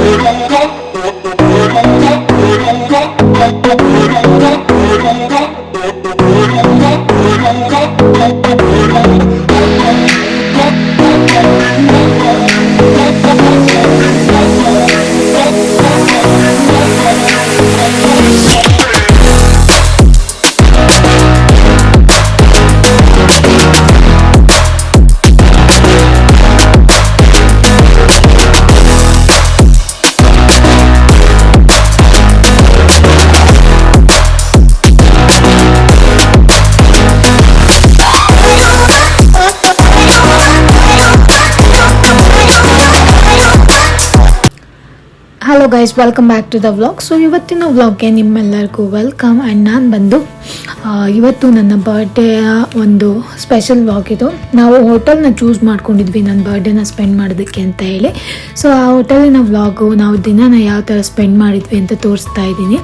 Hallelujah. Hello guys welcome back to the vlog so ಇವತ್ತಿನ ವ್ಲಾಗ್ಗೆ ನಿಮ್ಮೆಲ್ಲರಿಗೂ ವೆಲ್ಕಮ್ ಆ್ಯಂಡ್ ನಾನು ಬಂದು ಇವತ್ತು ನನ್ನ ಬರ್ಡೇ ಒಂದು ಸ್ಪೆಷಲ್ ವ್ಲಾಗ್ ಇದು. ನಾವು ಹೋಟೆಲ್ನ ಚೂಸ್ ಮಾಡ್ಕೊಂಡಿದ್ವಿ ನನ್ನ ಬರ್ಡೇನ ಸ್ಪೆಂಡ್ ಮಾಡೋದಕ್ಕೆ ಅಂತ ಹೇಳಿ. ಸೊ ಆ ಹೋಟೆಲಿನ ವ್ಲಾಗು ನಾವು ದಿನನ ಯಾವ ಥರ ಸ್ಪೆಂಡ್ ಮಾಡಿದ್ವಿ ಅಂತ ತೋರಿಸ್ತಾ ಇದ್ದೀನಿ.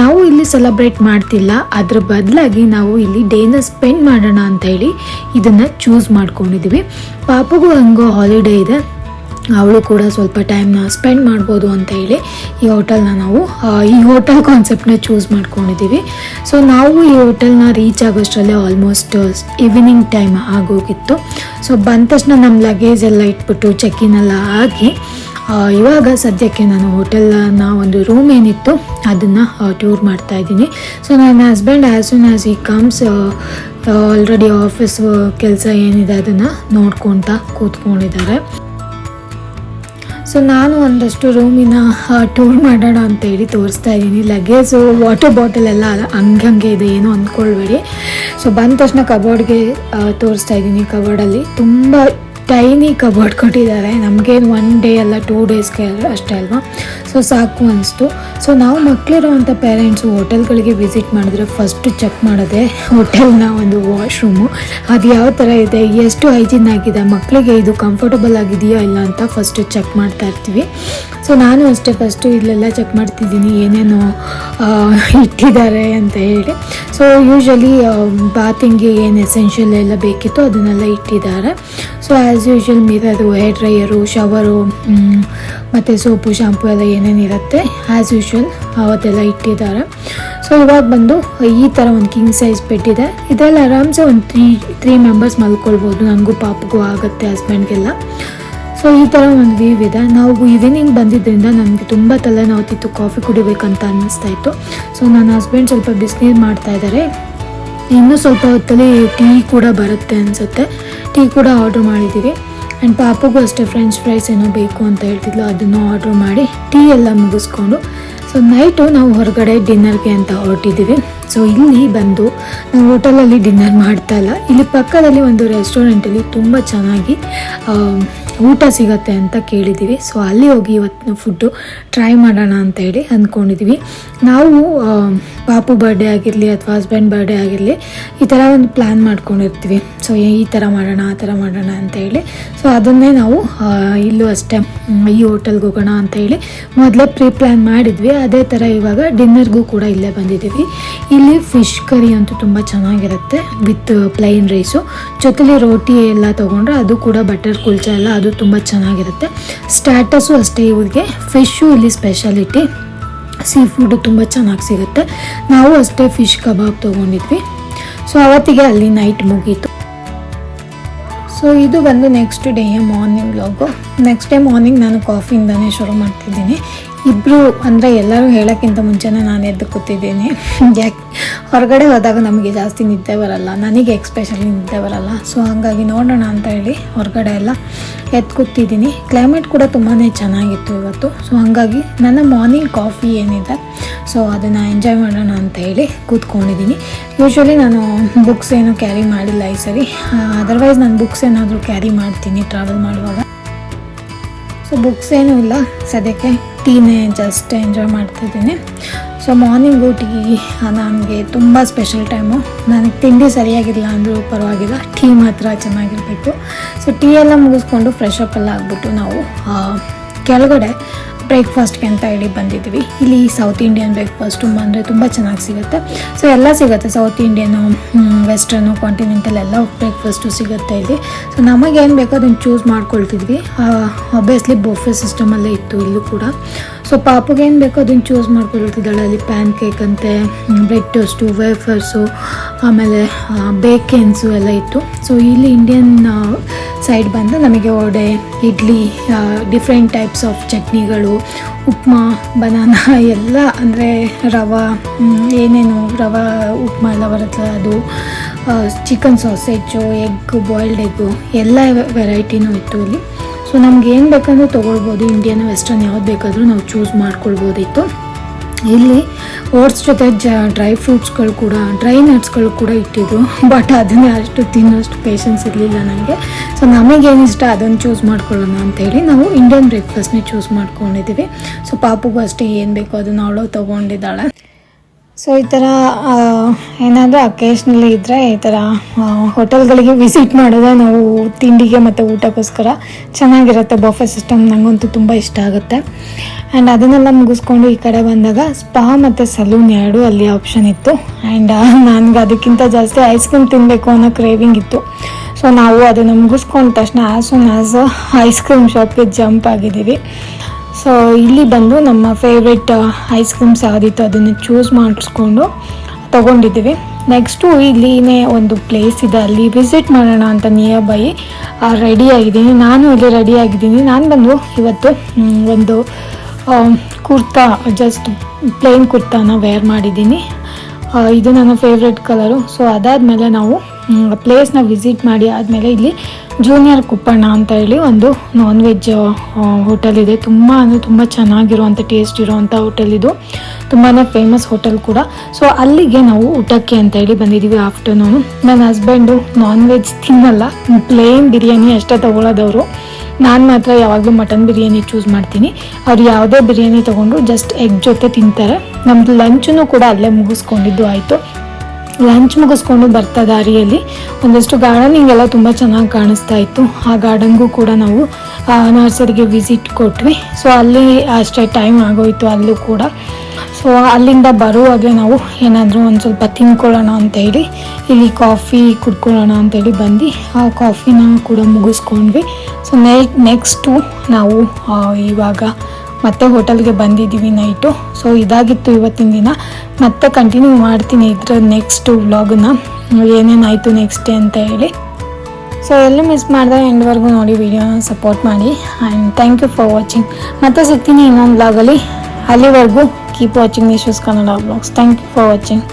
ನಾವು ಇಲ್ಲಿ ಸೆಲೆಬ್ರೇಟ್ ಮಾಡ್ತಿಲ್ಲ, ಅದ್ರ ಬದಲಾಗಿ ನಾವು ಇಲ್ಲಿ ಡೇನ ಸ್ಪೆಂಡ್ ಮಾಡೋಣ ಅಂತ ಹೇಳಿ ಇದನ್ನು ಚೂಸ್ ಮಾಡ್ಕೊಂಡಿದ್ವಿ. ಪಾಪಗೂ ಹಂಗೋ ಹಾಲಿಡೇ ಇದೆ. ಅವಳು ಕೂಡ ಸ್ವಲ್ಪ ಟೈಮ್ನ ಸ್ಪೆಂಡ್ ಮಾಡ್ಬೋದು ಅಂತ ಹೇಳಿ ಈ ಹೋಟೆಲ್ನ ನಾವು ಈ ಹೋಟೆಲ್ ಕಾನ್ಸೆಪ್ಟ್ನ ಚೂಸ್ ಮಾಡ್ಕೊಂಡಿದ್ದೀವಿ ಸೊ ನಾವು ಈ ಹೋಟೆಲ್ನ ರೀಚ್ ಆಗೋಷ್ಟರಲ್ಲೇ ಆಲ್ಮೋಸ್ಟ್ ಈವ್ನಿಂಗ್ ಟೈಮ್ ಆಗೋಗಿತ್ತು. ಸೊ ಬಂದ ತಕ್ಷಣ ನಮ್ಮ ಲಗೇಜ್ ಎಲ್ಲ ಇಟ್ಬಿಟ್ಟು ಆಗಿ ಆ, ಇವಾಗ ಸದ್ಯಕ್ಕೆ ನಾನು ಹೋಟೆಲ್ನ ಒಂದು ರೂಮ್ ಏನಿತ್ತು ಅದನ್ನು ಟೂರ್ ಮಾಡ್ತಾ ಇದ್ದೀನಿ. ಸೊ ನನ್ನ husband as soon as he comes already office ಕೆಲಸ ಏನಿದೆ ಅದನ್ನು ನೋಡ್ಕೊತಾ ಕೂತ್ಕೊಂಡಿದ್ದಾರೆ. ಸೊ ನಾನು ಒಂದಷ್ಟು ರೂಮಿನ ಟೂರ್ ಮಾಡೋಣ ಅಂತ ಹೇಳಿ ತೋರಿಸ್ತಾ ಇದ್ದೀನಿ. ಲಗೇಜು ವಾಟರ್ ಬಾಟಲ್ ಎಲ್ಲ ಹಂಗಂಗೆ ಇದೆ, ಏನು ಅಂದ್ಕೊಳ್ಬೇಡಿ. ಸೊ ಬಂದ ತಕ್ಷಣ ಕಬೋರ್ಡ್ಗೆ ತೋರಿಸ್ತಾ ಇದ್ದೀನಿ. ಕಬೋರ್ಡಲ್ಲಿ ತುಂಬ ಟೈನಿ ಕಬೋರ್ಡ್ ಕೊಟ್ಟಿದ್ದಾರೆ. ನಮಗೇನು ಒನ್ ಡೇ ಅಲ್ಲ ಟೂ ಡೇಸ್ಗೆ ಅಷ್ಟೇ ಅಲ್ವಾ? ಸೊ ಸಾಕು ಅನಿಸ್ತು. ಸೊ ನಾವು ಮಕ್ಕಳಿರೋವಂಥ ಪೇರೆಂಟ್ಸು ಹೋಟೆಲ್ಗಳಿಗೆ ವಿಸಿಟ್ ಮಾಡಿದ್ರೆ ಫಸ್ಟು ಚೆಕ್ ಮಾಡೋದೆ ಹೋಟೆಲ್ನ ಒಂದು ವಾಶ್ರೂಮು ಅದು ಯಾವ ಥರ ಇದೆ? ಎಷ್ಟು ಹೈಜಿನ್ ಆಗಿದೆ? ಮಕ್ಕಳಿಗೆ ಇದು ಕಂಫರ್ಟಬಲ್ ಆಗಿದೆಯಾ ಇಲ್ಲ ಅಂತ ಫಸ್ಟು ಚೆಕ್ ಮಾಡ್ತಾ ಇರ್ತೀವಿ. ಸೊ ನಾನು ಅಷ್ಟೇ ಫಸ್ಟು ಇಲ್ಲೆಲ್ಲ ಚೆಕ್ ಮಾಡ್ತಿದ್ದೀನಿ, ಏನೇನು ಇಟ್ಟಿದ್ದಾರೆ ಅಂತ ಹೇಳಿ. ಸೊ ಯೂಶ್ವಲಿ ಬಾತಿಂಗ್ಗೆ ಏನು ಎಸೆನ್ಷಿಯಲ್ ಎಲ್ಲ ಬೇಕಿತ್ತು ಅದನ್ನೆಲ್ಲ ಇಟ್ಟಿದ್ದಾರೆ. So as usual mirror hair dryer shower ಮತ್ತು ಸೋಪು ಶಾಂಪು ಎಲ್ಲ ಏನೇನಿರುತ್ತೆ ಆ್ಯಸ್ ಯೂಶ್ವಲ್ ಅವತ್ತೆಲ್ಲ ಇಟ್ಟಿದ್ದಾರೆ. ಸೊ ಇವಾಗ ಬಂದು ಈ ಥರ ಒಂದು ಕಿಂಗ್ ಸೈಜ್ ಬೆಟ್ಟಿದೆ ಇದರಲ್ಲಿ ಆರಾಮ್ಸೆ ಒಂದು ತ್ರೀ ತ್ರೀ ಮೆಂಬರ್ಸ್ ಮಲ್ಕೊಳ್ಬೋದು. ನನಗೂ ಪಾಪಗೂ ಆಗುತ್ತೆ ಹಸ್ಬೆಂಡ್ಗೆಲ್ಲ ಸೊ ಈ ಥರ ಒಂದು ವ್ಯೂ ಇದೆ. ನಾವು ಈವ್ನಿಂಗ್ ಬಂದಿದ್ದರಿಂದ ನನಗೆ ತುಂಬ ತಲೆನೋವುತ್ತಿತ್ತು ಕಾಫಿ ಕುಡಿಬೇಕಂತ ಅನ್ನಿಸ್ತಾ ಇತ್ತು. ಸೊ ನನ್ನ ಹಸ್ಬೆಂಡ್ ಸ್ವಲ್ಪ ಬಿಸಿನೀರು ಮಾಡ್ತಾ ಇದ್ದಾರೆ. ಇನ್ನೂ ಸ್ವಲ್ಪ ಹೊತ್ತಲ್ಲಿ ಟೀ ಕೂಡ ಬರುತ್ತೆ ಅನಿಸುತ್ತೆ. ಟೀ ಕೂಡ ಆರ್ಡ್ರ್ ಮಾಡಿದ್ದೀವಿ. ಆ್ಯಂಡ್ ಪಾಪಗೂ ಅಷ್ಟೇ ಫ್ರೆಂಚ್ ಫ್ರೈಸ್ ಏನೋ ಬೇಕು ಅಂತ ಹೇಳ್ತಿದ್ಲು, ಅದನ್ನು ಆರ್ಡ್ರ್ ಮಾಡಿ ಟೀ ಎಲ್ಲ ಮುಗಿಸ್ಕೊಂಡು. ಸೊ ನೈಟು ನಾವು ಹೊರಗಡೆ ಡಿನ್ನರ್ಗೆ ಅಂತ ಹೊರಟಿದ್ದೀವಿ. ಸೊ ಇಲ್ಲಿ ಬಂದು ನಾವು ಹೋಟೆಲಲ್ಲಿ ಡಿನ್ನರ್ ಮಾಡ್ತಾ ಇಲ್ಲ. ಇಲ್ಲಿ ಪಕ್ಕದಲ್ಲಿ ಒಂದು ರೆಸ್ಟೋರೆಂಟಲ್ಲಿ ತುಂಬ ಚೆನ್ನಾಗಿ ಊಟ ಸಿಗತ್ತೆ ಅಂತ ಕೇಳಿದ್ದೀವಿ. ಸೊ ಅಲ್ಲಿ ಹೋಗಿ ಇವತ್ತಿನ ಫುಡ್ಡು ಟ್ರೈ ಮಾಡೋಣ ಅಂತ ಹೇಳಿ ಅಂದ್ಕೊಂಡಿದ್ದೀವಿ. ನಾವು ಪಾಪು ಬರ್ಡೇ ಆಗಿರಲಿ ಅಥವಾ ಹಸ್ಬೆಂಡ್ ಬರ್ಡೇ ಆಗಿರಲಿ, ಈ ಥರ ಒಂದು ಪ್ಲ್ಯಾನ್ ಮಾಡ್ಕೊಂಡಿರ್ತೀವಿ. ಸೊ ಈ ಥರ ಮಾಡೋಣ, ಆ ಥರ ಮಾಡೋಣ ಅಂತ ಹೇಳಿ. ಸೊ ಅದನ್ನೇ ನಾವು ಇಲ್ಲೂ ಅಷ್ಟೇ ಈ ಹೋಟೆಲ್ಗೆ ಹೋಗೋಣ ಅಂತ ಹೇಳಿ ಮೊದಲೇ ಪ್ರೀ ಪ್ಲ್ಯಾನ್ ಮಾಡಿದ್ವಿ. ಅದೇ ಥರ ಇವಾಗ ಡಿನ್ನರ್ಗೂ ಕೂಡ ಇಲ್ಲೇ ಬಂದಿದ್ದೀವಿ. ಇಲ್ಲಿ ಫಿಶ್ ಕರಿ ಅಂತೂ ತುಂಬ ಚೆನ್ನಾಗಿರುತ್ತೆ ವಿತ್ ಪ್ಲೈನ್ ರೈಸು ಜೊತೆಲಿ ರೋಟಿ ಎಲ್ಲ ತೊಗೊಂಡ್ರೆ ಅದು ಕೂಡ ಬಟರ್ ಕುಲ್ಚಾ ಎಲ್ಲ ಅದು ತುಂಬ ಚೆನ್ನಾಗಿರುತ್ತೆ. ಸ್ಟ್ಯಾಟಸ್ಸು ಅಷ್ಟೇ ಇವ್ರಿಗೆ. ಫಿಶ್ಶು ಇಲ್ಲಿ ಸ್ಪೆಷಾಲಿಟಿ. ಸೀ ಫುಡ್ ತುಂಬ ಚೆನ್ನಾಗಿ ಸಿಗುತ್ತೆ. ನಾವು ಅಷ್ಟೇ ಫಿಶ್ ಕಬಾಬ್ ತೊಗೊಂಡಿದ್ವಿ. ಸೊ, ಅವತ್ತಿಗೆ ಅಲ್ಲಿ ನೈಟ್ ಮುಗೀತು. ಸೊ, ಇದು ಬಂದು ನೆಕ್ಸ್ಟ್ ಡೇ ಮಾರ್ನಿಂಗ್ ಲಾಗು ನೆಕ್ಸ್ಟ್ ಡೇ ಮಾರ್ನಿಂಗ್ ನಾನು ಕಾಫಿಯಿಂದನೇ ಶುರು ಮಾಡ್ತಿದ್ದೀನಿ. ಇಬ್ಬರು ಅಂದರೆ ಎಲ್ಲರೂ ಹೇಳೋಕ್ಕಿಂತ ಮುಂಚೆನೇ ನಾನು ಎದ್ದು ಕೂತಿದ್ದೀನಿ. ಯಾಕೆ ಹೊರಗಡೆ ಹೋದಾಗ ನಮಗೆ ಜಾಸ್ತಿ ನಿದ್ದೆ ಬರಲ್ಲ. ನನಗೆ ಎಕ್ಸ್ಪೆಷಲಿ ನಿದ್ದೆ ಬರಲ್ಲ. ಸೊ ಹಾಗಾಗಿ ನೋಡೋಣ ಅಂತ ಹೇಳಿ ಹೊರಗಡೆ ಎಲ್ಲ ಎದ್ದು ಕೂತಿದ್ದೀನಿ. ಕ್ಲೈಮೇಟ್ ಕೂಡ ತುಂಬಾ ಚೆನ್ನಾಗಿತ್ತು ಇವತ್ತು. ಸೊ ಹಾಗಾಗಿ ನನ್ನ ಮಾರ್ನಿಂಗ್ ಕಾಫಿ ಏನಿದೆ ಸೊ ಅದನ್ನು ಎಂಜಾಯ್ ಮಾಡೋಣ ಅಂತ ಹೇಳಿ ಕೂತ್ಕೊಂಡಿದ್ದೀನಿ. ಯೂಶ್ವಲಿ ನಾನು ಬುಕ್ಸ್ ಏನೂ ಕ್ಯಾರಿ ಮಾಡಿಲ್ಲ ಈ ಸರಿ. ಅದರ್ವೈಸ್ ನಾನು ಬುಕ್ಸ್ ಏನಾದರೂ ಕ್ಯಾರಿ ಮಾಡ್ತೀನಿ ಟ್ರಾವೆಲ್ ಮಾಡುವಾಗ. ಸೊ ಬುಕ್ಸ್ ಏನೂ ಇಲ್ಲ. ಸದ್ಯಕ್ಕೆ ಟೀನೇ ಜಸ್ಟ್ ಎಂಜಾಯ್ ಮಾಡ್ತಿದ್ದೀನಿ ಸೊ ಮಾರ್ನಿಂಗ್ ಊಟಿಗೆ ನನಗೆ ತುಂಬ ಸ್ಪೆಷಲ್ ಟೈಮು ನನಗೆ ತಿಂಡಿ ಸರಿಯಾಗಿಲ್ಲ ಅಂದರೂ ಪರವಾಗಿಲ್ಲ ಟೀ ಮಾತ್ರ ಚೆನ್ನಾಗಿರಬೇಕು. ಸೊ ಟೀ ಎಲ್ಲ ಮುಗಿಸ್ಕೊಂಡು ಫ್ರೆಶ್ ಅಪ್ ಆಗಿಬಿಟ್ಟು ನಾವು ಕೆಳಗಡೆ ಬ್ರೇಕ್ಫಾಸ್ಟ್ಗೆ ಅಂತ ಹೇಳಿ ಬಂದಿದ್ವಿ ಇಲ್ಲಿ ಸೌತ್ ಇಂಡಿಯನ್ ಬ್ರೇಕ್ಫಾಸ್ಟ್ ತುಂಬ ಅಂದರೆ ತುಂಬ ಚೆನ್ನಾಗಿ ಸಿಗುತ್ತೆ. ಸೊ ಎಲ್ಲ ಸಿಗುತ್ತೆ ಸೌತ್ ಇಂಡಿಯನು ವೆಸ್ಟರ್ನು ಕಾಂಟಿನೆಂಟಲ್ ಎಲ್ಲ ಬ್ರೇಕ್ಫಾಸ್ಟು ಸಿಗುತ್ತೆ ಇಲ್ಲಿ. ಸೊ ನಮಗೇನು ಬೇಕೋ ಅದನ್ನು ಚೂಸ್ ಮಾಡ್ಕೊಳ್ತಿದ್ವಿ. ಆಬ್ವಿಯಸ್ಲಿ ಬೊಫೆ ಸಿಸ್ಟಮಲ್ಲೇ ಇತ್ತು ಇಲ್ಲೂ ಕೂಡ. ಸೊ ಪಾಪುಗೆ ಏನು ಬೇಕೋ ಅದನ್ನು ಚೂಸ್ ಮಾಡ್ಕೊಳ್ತಿದ್ದಾಳೆ. ಅಲ್ಲಿ ಪ್ಯಾನ್ ಕೇಕ್ ಅಂತೆ ಬ್ರೆಡ್ ಟೋಸ್ಟು ವೇಫರ್ಸು ಆಮೇಲೆ ಬೇಕೆನ್ಸು ಎಲ್ಲ ಇತ್ತು. ಸೊ ಇಲ್ಲಿ ಇಂಡಿಯನ್ ಸೈಡ್ ಬಂದು ನಮಗೆ vada idli different types of ಚಟ್ನಿಗಳು, upma, banana ಎಲ್ಲ ಅಂದರೆ ರವಾ ಏನೇನು ರವಾ, ಉಪ್ಮಾ ಎಲ್ಲ ಬರುತ್ತೆ ಅದು. Chicken sausage egg boiled egg ಎಲ್ಲ ವೆರೈಟಿನೂ ಇತ್ತು ಇಲ್ಲಿ. ಸೊ ನಮ್ಗೆ ಏನು ಬೇಕಂದ್ರೂ ತೊಗೊಳ್ಬೋದು. ಇಂಡಿಯನ್ ವೆಸ್ಟರ್ನ್ ಯಾವ್ದು ಬೇಕಾದರೂ ನಾವು ಚೂಸ್ ಮಾಡ್ಕೊಳ್ಬೋದಿತ್ತು. ಇಲ್ಲಿ ಓಟ್ಸ್ ಜೊತೆ ಜ ಡ್ರೈ ಫ್ರೂಟ್ಸ್ಗಳು ಕೂಡ ಡ್ರೈ ನಟ್ಸ್ಗಳು ಕೂಡ ಇಟ್ಟಿದ್ರು. ಬಟ್ ಅದನ್ನೇ ಅಷ್ಟು ತಿನ್ನೋಷ್ಟು ಪೇಷನ್ಸ್ ಇರಲಿಲ್ಲ ನನಗೆ ಸೊ ನಮಗೇನು ಇಷ್ಟ ಅದನ್ನು ಚೂಸ್ ಮಾಡ್ಕೊಳ್ಳೋಣ ಅಂತೇಳಿ ನಾವು ಇಂಡಿಯನ್ ಬ್ರೇಕ್ಫಾಸ್ಟ್ನೇ ಚೂಸ್ ಮಾಡ್ಕೊಂಡಿದ್ದೀವಿ. ಸೊ ಪಾಪುಗೂ ಅಷ್ಟೇ ಏನು ಬೇಕೋ ಅದನ್ನು ಅವಳು ತೊಗೊಂಡಿದ್ದಾಳೆ. ಸೊ ಈ ಥರ ಏನಾದರೂ ಅಕೇಶ್ನಲಿ ಇದ್ದರೆ ಈ ಥರ ಹೋಟೆಲ್ಗಳಿಗೆ ವಿಸಿಟ್ ಮಾಡೋದೇ ನಾವು ತಿಂಡಿಗೆ ಮತ್ತು ಊಟಕ್ಕೋಸ್ಕರ ಚೆನ್ನಾಗಿರುತ್ತೆ ಬಫೆ ಸಿಸ್ಟಮ್ ನನಗಂತೂ ತುಂಬ ಇಷ್ಟ ಆಗುತ್ತೆ. ಆ್ಯಂಡ್ ಅದನ್ನೆಲ್ಲ ಮುಗಿಸ್ಕೊಂಡು ಈ ಕಡೆ ಬಂದಾಗ ಸ್ಪಾ ಮತ್ತು ಸಲೂನ್ ಎರಡು ಅಲ್ಲಿ ಆಪ್ಷನ್ ಇತ್ತು. ಆ್ಯಂಡ್ ನನಗೆ ಅದಕ್ಕಿಂತ ಜಾಸ್ತಿ ಐಸ್ ಕ್ರೀಮ್ ತಿನ್ನಬೇಕು ಅನ್ನೋ ಕ್ರೇವಿಂಗ್ ಇತ್ತು. ಸೊ ನಾವು ಅದನ್ನು ಮುಗಿಸ್ಕೊಂಡ ತಕ್ಷಣ as soon as ice cream ಶಾಪ್ಗೆ ಜಂಪ್ ಆಗಿದ್ದೀವಿ. ಸೊ ಇಲ್ಲಿ ಬಂದು ನಮ್ಮ ಫೇವ್ರೆಟ್ ಐಸ್ ಕ್ರೀಮ್ಸ್ ಯಾವುದಿತ್ತು ಅದನ್ನು ಚೂಸ್ ಮಾಡಿಸ್ಕೊಂಡು ತೊಗೊಂಡಿದ್ದೀವಿ. ನೆಕ್ಸ್ಟು ಇಲ್ಲಿನೇ ಒಂದು ಪ್ಲೇಸ್ ಇದೆ. ಅಲ್ಲಿ ವಿಸಿಟ್ ಮಾಡೋಣ ಅಂತ ನಿಯರ್ ಬೈ ರೆಡಿ ಆಗಿದ್ದೀನಿ. ನಾನು ಇಲ್ಲಿ ರೆಡಿ ಆಗಿದ್ದೀನಿ. ನಾನು ಬಂದು ಇವತ್ತು ಒಂದು ಕುರ್ತಾ ಜಸ್ಟ್ ಪ್ಲೇನ್ ಕುರ್ತಾನ ವೇರ್ ಮಾಡಿದ್ದೀನಿ. ಇದು ನನ್ನ ಫೇವ್ರೆಟ್ ಕಲರು ಸೊ ಅದಾದಮೇಲೆ ನಾವು ಪ್ಲೇಸ್ನ ವಿಸಿಟ್ ಮಾಡಿ, ಆದಮೇಲೆ ಇಲ್ಲಿ ಜೂನಿಯರ್ ಕುಪ್ಪಣ್ಣ ಅಂತ ಹೇಳಿ ಒಂದು ನಾನ್ ವೆಜ್ ಹೋಟೆಲ್ ಇದೆ. ತುಂಬ ಅಂದರೆ ತುಂಬ ಚೆನ್ನಾಗಿರುವಂಥ ಟೇಸ್ಟ್ ಇರುವಂಥ ಹೋಟೆಲ್ ಇದು. ತುಂಬಾ ಫೇಮಸ್ ಹೋಟೆಲ್ ಕೂಡ. ಸೊ ಅಲ್ಲಿಗೆ ನಾವು ಊಟಕ್ಕೆ ಅಂತ ಹೇಳಿ ಬಂದಿದ್ದೀವಿ ಆಫ್ಟರ್ನೂನು ನನ್ನ ಹಸ್ಬೆಂಡು ನಾನ್ ವೆಜ್ ತಿನ್ನಲ್ಲ. ಪ್ಲೇನ್ ಬಿರಿಯಾನಿ ಅಷ್ಟೇ ತೊಗೊಳೋದವರು. ನಾನು ಮಾತ್ರ ಯಾವಾಗಲೂ ಮಟನ್ ಬಿರಿಯಾನಿ ಚೂಸ್ ಮಾಡ್ತೀನಿ. ಅವ್ರು ಯಾವುದೇ ಬಿರಿಯಾನಿ ತೊಗೊಂಡ್ರು ಜಸ್ಟ್ ಎಗ್ ಜೊತೆ ತಿಂತಾರೆ. ನಮ್ಮದು ಲಂಚನ್ನು ಕೂಡ ಅಲ್ಲೇ ಮುಗಿಸ್ಕೊಂಡಿದ್ದು ಆಯಿತು. ಲಂಚ್ ಮುಗಿಸ್ಕೊಂಡು ಬರ್ತಾ ದಾರಿಯಲ್ಲಿ ಒಂದಷ್ಟು ಗಾರ್ಡನಿಂಗ್ ಎಲ್ಲ ತುಂಬ ಚೆನ್ನಾಗಿ ಕಾಣಿಸ್ತಾ ಇತ್ತು. ಆ ಗಾರ್ಡನ್ಗೂ ಕೂಡ ನಾವು ನರ್ಸರಿಗೆ ವಿಸಿಟ್ ಕೊಟ್ವಿ. ಸೊ ಅಲ್ಲಿ ಅಷ್ಟೇ ಟೈಮ್ ಆಗೋಯ್ತು ಅಲ್ಲೂ ಕೂಡ. ಸೊ ಅಲ್ಲಿಂದ ಬರುವಾಗೆ ನಾವು ಏನಾದರೂ ಒಂದು ಸ್ವಲ್ಪ ತಿನ್ಕೊಳ್ಳೋಣ ಅಂತ ಹೇಳಿ, ಇಲ್ಲಿ ಕಾಫಿ ಕುಡ್ಕೊಳ್ಳೋಣ ಅಂತೇಳಿ ಬಂದು ಆ ಕಾಫಿನ ಕೂಡ ಮುಗಿಸ್ಕೊಂಡ್ವಿ. ಸೊ ನೆ ನೆಕ್ಸ್ಟು ನಾವು ಇವಾಗ ಮತ್ತೆ ಹೋಟೆಲ್ಗೆ ಬಂದಿದ್ದೀವಿ ನೈಟು. ಸೊ ಇದಾಗಿತ್ತು ಇವತ್ತಿನ ದಿನ. ಮತ್ತೆ ಕಂಟಿನ್ಯೂ ಮಾಡ್ತೀನಿ ಇದ್ರ ನೆಕ್ಸ್ಟ್ ವ್ಲಾಗನ್ನ ಏನೇನಾಯಿತು ನೆಕ್ಸ್ಟ್ ಡೇ ಅಂತ ಹೇಳಿ. ಸೊ ಎಲ್ಲೂ ಮಿಸ್ ಮಾಡಿದೆ ಎಂಡ್ವರೆಗೂ ನೋಡಿ ವಿಡಿಯೋನ ಸಪೋರ್ಟ್ ಮಾಡಿ. And thank you for watching ಮತ್ತೆ ಸಿಗ್ತೀನಿ ಇನ್ನೊಂದು ವ್ಲಾಗಲ್ಲಿ ಅಲ್ಲಿವರೆಗೂ keep watching Nishu's Kannada vlogs thank you for watching